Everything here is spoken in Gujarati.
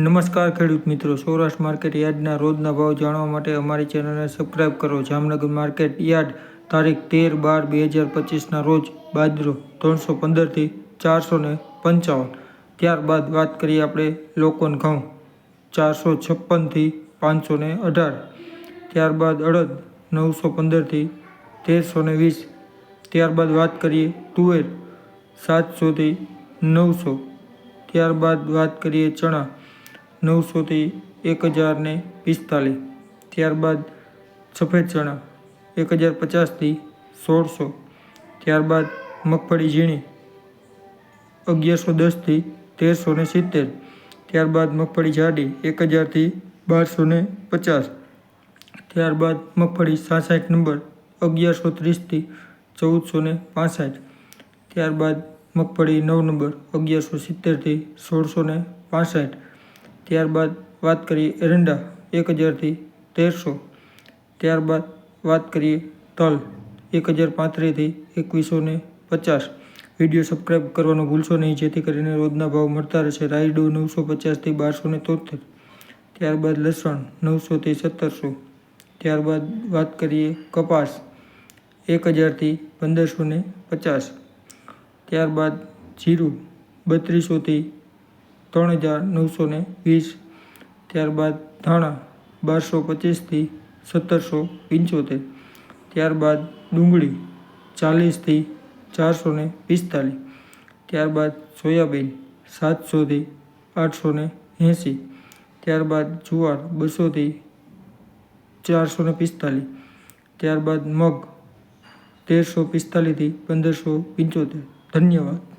નમસ્કાર ખેડૂત મિત્રો, સૌરાષ્ટ્ર માર્કેટ યાર્ડના રોજના ભાવ જાણવા માટે અમારી ચેનલને સબસ્ક્રાઇબ કરો. જામનગર માર્કેટ યાર્ડ, તારીખ તેર બાર બે હજાર પચીસના રોજ બાજરો ત્રણસો પંદરથી ચારસો ને પંચાવન. ત્યારબાદ વાત કરીએ આપણે લોકોન ઘઉં, ચારસો છપ્પનથી પાંચસો ને અઢાર. ત્યારબાદ અડદ, નવસો પંદરથી તેરસો ને વીસ. ત્યારબાદ વાત કરીએ તુવેર, સાતસોથી નવસો. ત્યારબાદ વાત કરીએ ચણા નવસોથી એક હજાર ને પિસ્તાલીસ. ત્યારબાદ સફેદ ચણા એક હજાર પચાસથી સોળસો. ત્યારબાદ મગફળી ઝીણી અગિયારસો દસથી તેરસો ને સિત્તેર. ત્યારબાદ મગફળી જાડી એક હજારથી બારસો ને પચાસ. ત્યારબાદ મગફળી સાસઠ નંબર અગિયારસો ત્રીસથી ચૌદસો ને પાસઠ. ત્યારબાદ મગફળી નવ નંબર અગિયારસો સિત્તેરથી સોળસો ને પાસઠ. ત્યારબાદ વાત કરીએ એરંડા, એક હજારથી તેરસો. ત્યારબાદ વાત કરીએ તલ, એક હજાર પાંત્રીસથી એકવીસો ને પચાસ. વીડિયો સબસ્ક્રાઈબ કરવાનું ભૂલશો નહીં, જેથી કરીને રોજના ભાવ મળતા રહેશે. રાયડો નવસો પચાસથી બારસો ને તોતેર ત્યારબાદ લસણ નવસોથી સત્તરસો. ત્યારબાદ વાત કરીએ કપાસ, એક હજારથી પંદરસો ને પચાસ. ત્યારબાદ જીરું બત્રીસોથી ત્રણ હજાર નવસો ને વીસ, ત્યારબાદ ધાણા બારસો પચીસથી સત્તરસો પંચોતેર, ત્યારબાદ ડુંગળી ચાલીસથી ચારસો ને પિસ્તાલીસ, ત્યારબાદ સોયાબીન સાતસોથી આઠસો ને એંસી, ત્યારબાદ જુવાર બસોથી ચારસો ને પિસ્તાલીસ, ત્યારબાદ મગ તેરસો પિસ્તાલીસથી પંદરસો પંચોતેર. ધન્યવાદ.